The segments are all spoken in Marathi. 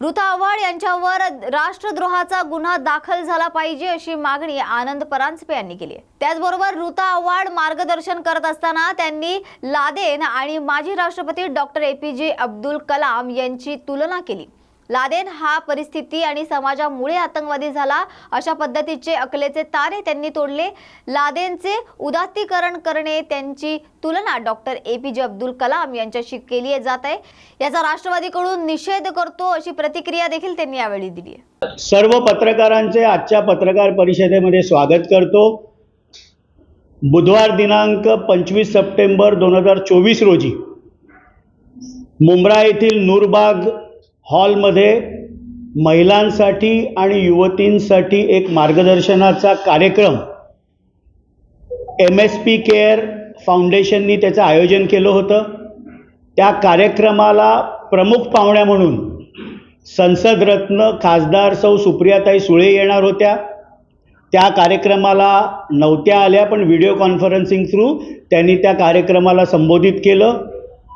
ऋता आव्हाड यांच्यावर राष्ट्रद्रोहाचा गुन्हा दाखल झाला पाहिजे अशी मागणी आनंद परांजपे यांनी केली आहे. त्याचबरोबर ऋता आव्हाड मार्गदर्शन करत असताना त्यांनी लादेन आणि माजी राष्ट्रपती डॉक्टर ए पी जे अब्दुल कलाम यांची तुलना केली. लादेन हा परिस्थिती आणि समाजामुळे आतंकवादी झाला. अशा पद्धतीचे अकलेचे तारे त्यांनी तोडले. लादेनचे उदात्तीकरण करणे त्यांची तुलना डॉक्टर ए पी जे अब्दुल कलाम यांच्याशी केली जात आहे. याचा राष्ट्रवादीकडून निषेध करतो अशी प्रतिक्रिया देखील त्यांनी यावेळी दिली आहे. सर्व पत्रकारांचे आजच्या पत्रकार परिषदेमध्ये स्वागत करतो. बुधवार दिनांक पंचवीस सप्टेंबर दोन हजार चोवीस रोजी मुंब्रा येथील नूरबाग हॉलमध्ये महिलांसाठी आणि युवतींसाठी एक मार्गदर्शनाचा कार्यक्रम एम एस पी केअर फाउंडेशननी त्याचं आयोजन केलं होतं. त्या कार्यक्रमाला प्रमुख पाहुण्या म्हणून संसदरत्न खासदार सौ सुप्रियाताई सुळे येणार होत्या. त्या कार्यक्रमाला नव्हत्या आल्या पण व्हिडिओ कॉन्फरन्सिंग थ्रू त्यांनी त्या कार्यक्रमाला संबोधित केलं.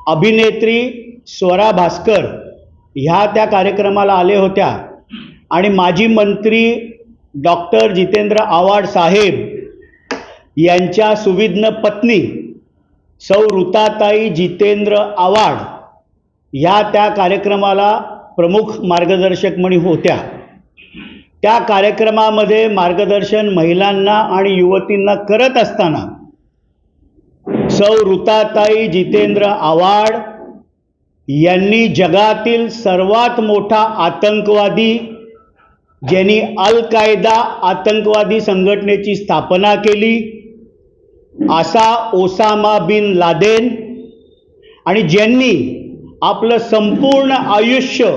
अभिनेत्री स्वरा भास्कर ह्या त्या कार्यक्रमाला आले होत्या. आणि माजी मंत्री डॉक्टर जितेंद्र आव्हाड साहेब यांच्या सुविज्ञ पत्नी सौ ऋताताई जितेंद्र आव्हाड ह्या त्या कार्यक्रमाला प्रमुख मार्गदर्शक म्हणून होत्या. त्या कार्यक्रमामध्ये मार्गदर्शन महिलांना आणि युवतींना करत असताना सौ ऋताताई जितेंद्र आव्हाड यांनी जगातील सर्वात मोठा आतंकवादी ज्यांनी अल कायदा आतंकवादी संघटनेची स्थापना केली असा ओसामा बिन लादेन. आणि ज्यांनी आपलं संपूर्ण आयुष्य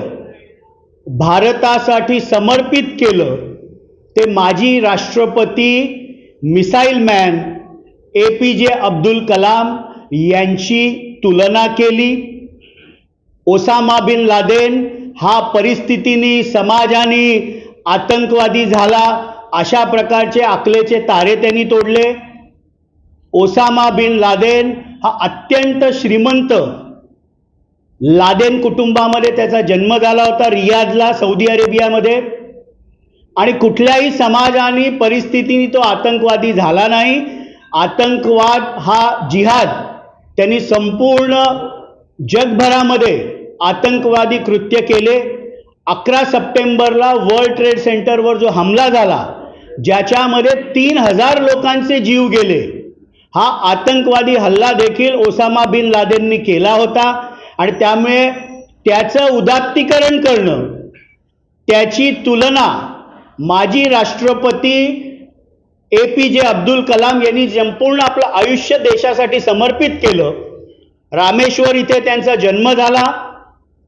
भारतासाठी समर्पित केलं ते माजी राष्ट्रपती मिसाईल मॅन ए पी जे अब्दुल कलाम यांची तुलना केली. ओसामा बिन लादेन हा परिस्थितीनी समाजाने आतंकवादी झाला. अशा प्रकारचे आकलेचे तारे त्यांनी तोडले. ओसामा बिन लादेन हा अत्यंत श्रीमंत लादेन कुटुंबामध्ये त्याचा जन्म झाला होता रियादला सौदी अरेबियामध्ये. आणि कुठल्याही समाजाने परिस्थितीने तो आतंकवादी झाला नाही. आतंकवाद हा जिहाद. त्यांनी संपूर्ण जगभरामध्ये आतंकवादी कृत्य केले. अकरा सप्टेंबरला वर्ल्ड ट्रेड सेंटरवर जो हमला झाला ज्याच्यामध्ये तीन हजार लोकांचे जीव गेले. हा आतंकवादी हल्ला देखील ओसामा बिन लादेननी केला होता आणि त्यामुळे त्याचं उदात्तीकरण करणं त्याची तुलना माजी राष्ट्रपती ए पी जे अब्दुल कलाम यांनी संपूर्ण आपलं आयुष्य देशासाठी समर्पित केलं. रामेश्वर इथे त्यांचा जन्म झाला.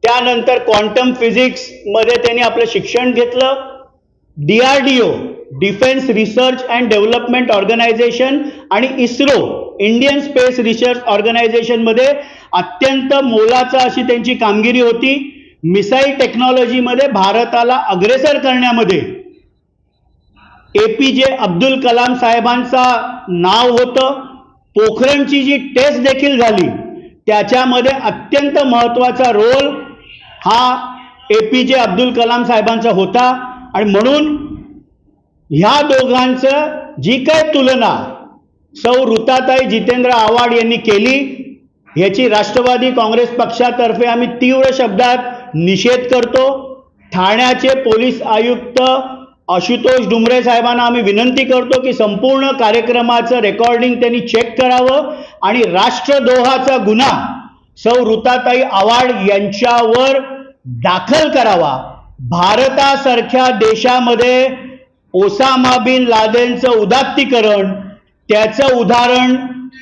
त्यानंतर क्वांटम फिजिक्समध्ये त्यांनी आपलं शिक्षण घेतलं. D R D O defence research and development organisation आणि इस्रो इंडियन स्पेस रिसर्च ऑर्गनायझेशनमध्ये अत्यंत मोलाचा अशी त्यांची कामगिरी होती. मिसाईल टेक्नॉलॉजीमध्ये भारताला अग्रेसर करण्यामध्ये. ए पी जे अब्दुल कलाम साहेबांचा नाव होतं. पोखरणची जी टेस्ट देखील झाली. त्याच्यामध्ये अत्यंत महत्त्वाचा रोल हा ए पी जे अब्दुल कलाम साहेबांचा होता. आणि म्हणून ह्या दोघांचं जी काय तुलना सौ ऋताताई जितेंद्र आव्हाड यांनी केली ह्याची राष्ट्रवादी काँग्रेस पक्षातर्फे आम्ही तीव्र शब्दात निषेध करतो. ठाण्याचे पोलीस आयुक्त आशुतोष डुमरे साहेबांना आम्ही विनंती करतो की संपूर्ण कार्यक्रमाचं रेकॉर्डिंग त्यांनी चेक करावं आणि राष्ट्रद्रोहाचा गुन्हा सौ ऋताताई आव्हाड यांच्यावर दाखल करावा. भारतासारख्या देशामध्ये ओसामा बिन लादेनचं उदात्तीकरण त्याचं उदाहरण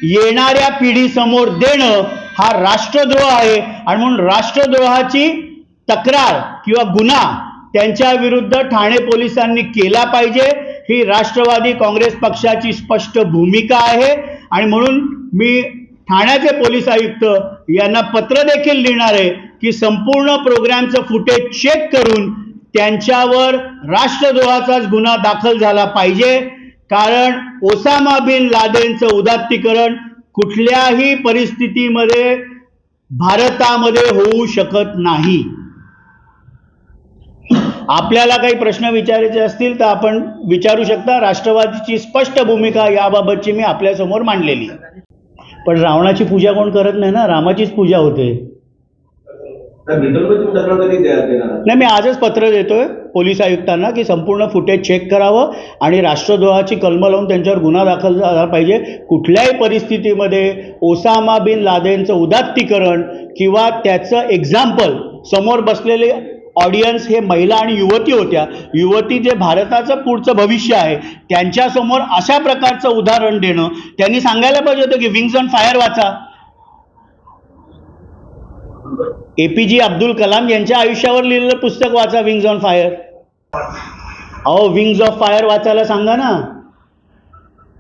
येणाऱ्या पिढीसमोर देणं हा राष्ट्रद्रोह आहे. आणि म्हणून राष्ट्रद्रोहाची तक्रार किंवा गुन्हा त्यांच्या विरुद्ध ठाणे पोलिसांनी केला पाहिजे. ही राष्ट्रवादी काँग्रेस पक्षाची स्पष्ट भूमिका आहे. आणि म्हणून मी ठाण्याचे पोलीस आयुक्त यांना पत्र देखील लिहिणार आहे की संपूर्ण प्रोग्रामचं फुटेज चेक करून त्यांच्यावर राष्ट्रद्रोहाचाच गुन्हा दाखल झाला पाहिजे. कारण ओसामा बिन लादेनचं उदात्तीकरण कुठल्याही परिस्थितीमध्ये भारतामध्ये होऊ शकत नाही. आपल्याला काही प्रश्न विचारायचे असतील तर आपण विचारू शकता. राष्ट्रवादीची स्पष्ट भूमिका याबाबतची मी आपल्यासमोर मांडलेली. पण रावणाची पूजा कोण करत नाही ना? रामाचीच पूजा होते. नाही मी आजच पत्र देतोय पोलीस आयुक्तांना की संपूर्ण फुटेज चेक करावं आणि राष्ट्रद्रोहाची कलम लावून त्यांच्यावर गुन्हा दाखल झाला पाहिजे. कुठल्याही परिस्थितीमध्ये ओसामा बिन लादेनचं उदात्तीकरण किंवा त्याचं एक्झाम्पल समोर बसलेले ऑडियन्स हे महिला आणि युवती होत्या. युवती जे भारताचं पुढचं भविष्य आहे त्यांच्यासमोर अशा प्रकारचं उदाहरण देणं त्यांनी सांगायला पाहिजे होतं की विंग्स ऑन फायर वाचा. ए पी जे अब्दुल कलाम यांच्या आयुष्यावर लिहिलेलं पुस्तक वाचा विंग्ज ऑन फायर अहो विंग्ज ऑफ फायर वाचायला सांगा ना.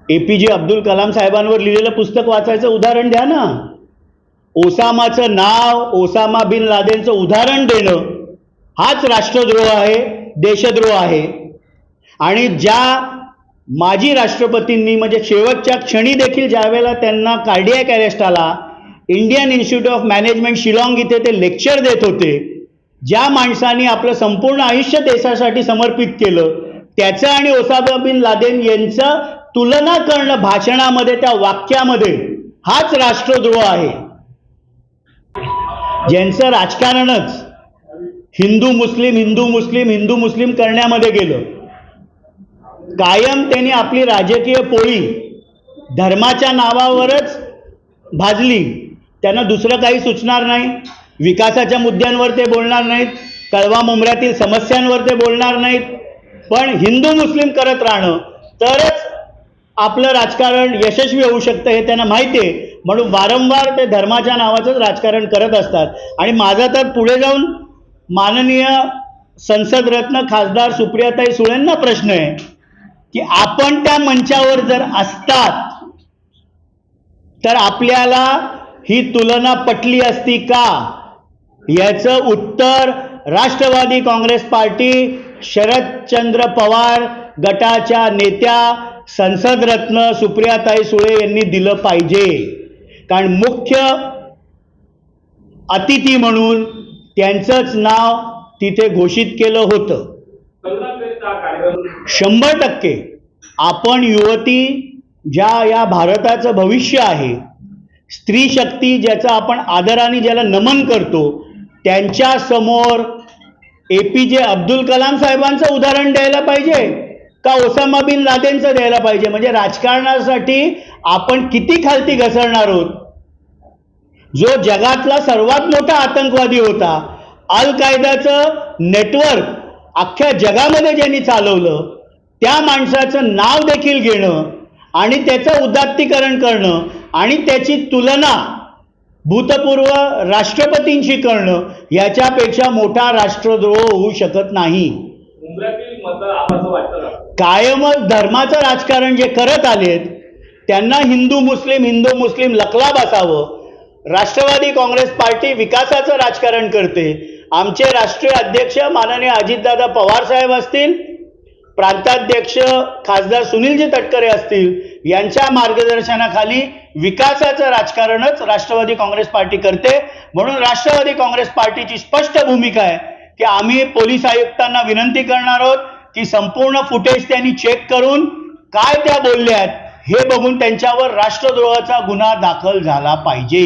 ए पी जे अब्दुल कलाम साहेबांवर लिहिलेलं पुस्तक वाचायचं उदाहरण द्या ना. ओसामाचं नाव ओसामा बिन लादेनचं उदाहरण देणं. हाच राष्ट्रद्रोह आहे देशद्रोह आहे. आणि ज्या माजी राष्ट्रपतींनी म्हणजे शेवटच्या क्षणी देखील ज्यावेळेला त्यांना कार्डियक अरेस्ट आला Indian institute of management Shillong इथे ते लेक्चर देत होते ज्या माणसाने आपलं संपूर्ण आयुष्य देशासाठी समर्पित केलं त्याचं आणि ओसामा बिन लादेन यांचं तुलना करणं भाषणामध्ये त्या वाक्यामध्ये हाच राष्ट्रद्रोह आहे. ज्यांचं राजकारणच हिंदू मुस्लिम हिंदू मुस्लिम हिंदू मुस्लिम करण्यामध्ये गेलं. कायम त्यांनी आपली राजकीय पोळी धर्माच्या नावावरच भाजली. त्यांना दुसरं काही सुचणार नाही. विकासाच्या मुद्द्यांवर ते बोलणार नाहीत. कळवा मुंबऱ्यातील समस्यांवर ते बोलणार नाहीत. पण हिंदू मुस्लिम करत राहणं तरच आपलं राजकारण यशस्वी होऊ शकतं हे त्यांना माहिती आहे. म्हणून वारंवार ते धर्माच्या नावाचंच राजकारण करत असतात. आणि माझा तर पुढे जाऊन माननीय संसदरत्न खासदार सुप्रियाताई सुळेंना प्रश्न आहे की आपण त्या मंचावर जर असतात तर आपल्याला ही तुलना पटली असती का? याचं उत्तर राष्ट्रवादी काँग्रेस पार्टी शरदचंद्र पवार गटाच्या नेत्या संसदरत्न सुप्रियाताई सुळे यांनी दिलं पाहिजे. कारण मुख्य अतिथी म्हणून त्यांचंच नाव तिथे घोषित केलं होतं. शंभर टक्के. आपण युवती ज्या या भारताचं भविष्य आहे स्त्री शक्ती ज्याचा आपण आदराने ज्याला नमन करतो त्यांच्यासमोर ए पी जे अब्दुल कलाम साहेबांचं उदाहरण द्यायला पाहिजे का ओसामा बिन लादेनचं द्यायला पाहिजे? म्हणजे राजकारणासाठी आपण किती खालती घसरणार आहोत? जो जगातला सर्वात मोठा आतंकवादी होता अल कायदाचं नेटवर्क अख्ख्या जगामध्ये ज्यांनी चालवलं त्या माणसाचं नाव देखील घेणं आणि त्याचं उदात्तीकरण करणं आणि त्याची तुलना भूतपूर्व राष्ट्रपतींशी करणं याच्यापेक्षा मोठा राष्ट्रद्रोह होऊ शकत नाही. कायमच धर्माचं राजकारण जे करत आलेत त्यांना हिंदू मुस्लिम हिंदू मुस्लिम लकलाब असावं राष्ट्रवादी काँग्रेस पार्टी विकासाचं राजकारण करते. आमचे राष्ट्रीय अध्यक्ष माननीय अजितदादा पवार साहेब असतील प्रांताध्यक्ष खासदार सुनीलजी तटकरे असतील यांच्या मार्गदर्शनाखाली विकासाचं राजकारणच राष्ट्रवादी काँग्रेस पार्टी करते. म्हणून राष्ट्रवादी काँग्रेस पार्टीची स्पष्ट भूमिका आहे की आम्ही पोलीस आयुक्तांना विनंती करणार आहोत की संपूर्ण फुटेज त्यांनी चेक करून काय त्या बोलल्या आहेत हे बघून त्यांच्यावर राष्ट्रद्रोहाचा गुन्हा दाखल झाला पाहिजे.